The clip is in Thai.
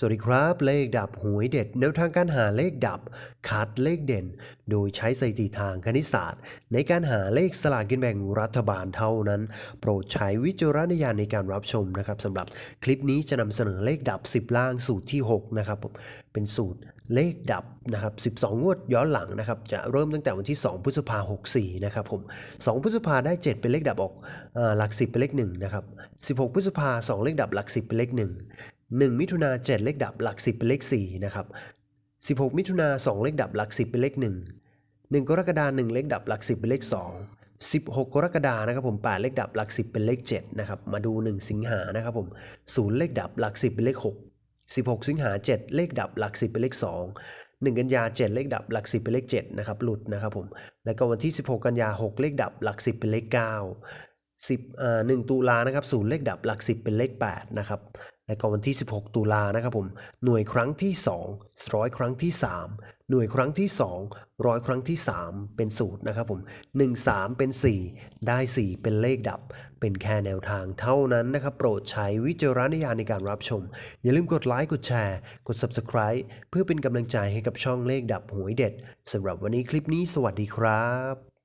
สวัสดีครับ เลขดับหวยเด็ดแนวทางการหาเลขดับ คัดเลขเด่น โดยใช้สถิติทางคณิตศาสตร์ ในการหาเลขสลากกินแบ่งรัฐบาลเท่านั้น โปรดใช้วิจารณญาณในการรับชมนะครับสำหรับคลิปนี้จะนำเสนอเลขดับ 10 ล่างสูตรที่ 6 นะครับผมเป็นสูตรเลขดับนะครับ12 งวดย้อนหลังนะครับจะเริ่มตั้งแต่วันที่ 2 พฤษภา64นะครับผม2พฤษภาได้ 7 เป็นเลขดับออกหลัก 10 เป็นเลข1นะครับ16 พฤษภา2เลขดับหลัก 10 เป็นเลข1 1 มิถุนา7เลขดับหลัก 10 เป็นเลข4นะครับ16 มิถุนา2เลขดับหลัก 10 เป็นเลข 1 1 กรกฎาคม1เลขดับหลัก 10 เป็นเลข 2 16 กรกฎาคมนะครับผม8เลขดับหลัก 10 เป็นเลข 7 นะครับ มาดู 1 สิงหานะครับผม0เลขดับหลัก 10 เป็นเลข 6 16 สิงหา 7 เลขดับหลัก 10 เป็นเลข 2 1 กันยา 7 เลขดับหลัก 10 เป็นเลข7นะครับหลุดนะครับผมแล้วก็วันที่ 16 กันยา 6 เลขดับหลัก 10 เป็นเลข 9 10อ่า1ตุลานะครับ0เลขดับหลัก 10 เป็นเลข8นะครับแล้วก็วันที่ 16 ตุลานะครับผมหน่วยครั้งที่ 2 ร้อยครั้งที่ 3 หน่วยครั้งที่ 2 ร้อยครั้งที่ 3 เป็นสูตรนะครับผม1 3 เป็น 4 ได้ 4 เป็นเลขดับ เป็นแค่แนวทางเท่านั้นนะครับ โปรดใช้วิจารณญาณในการรับชม อย่าลืมกดไลค์กดแชร์ กด Subscribe เพื่อเป็นกำลังใจให้กับช่องเลขดับหวยเด็ดสำหรับวันนี้คลิปนี้สวัสดีครับ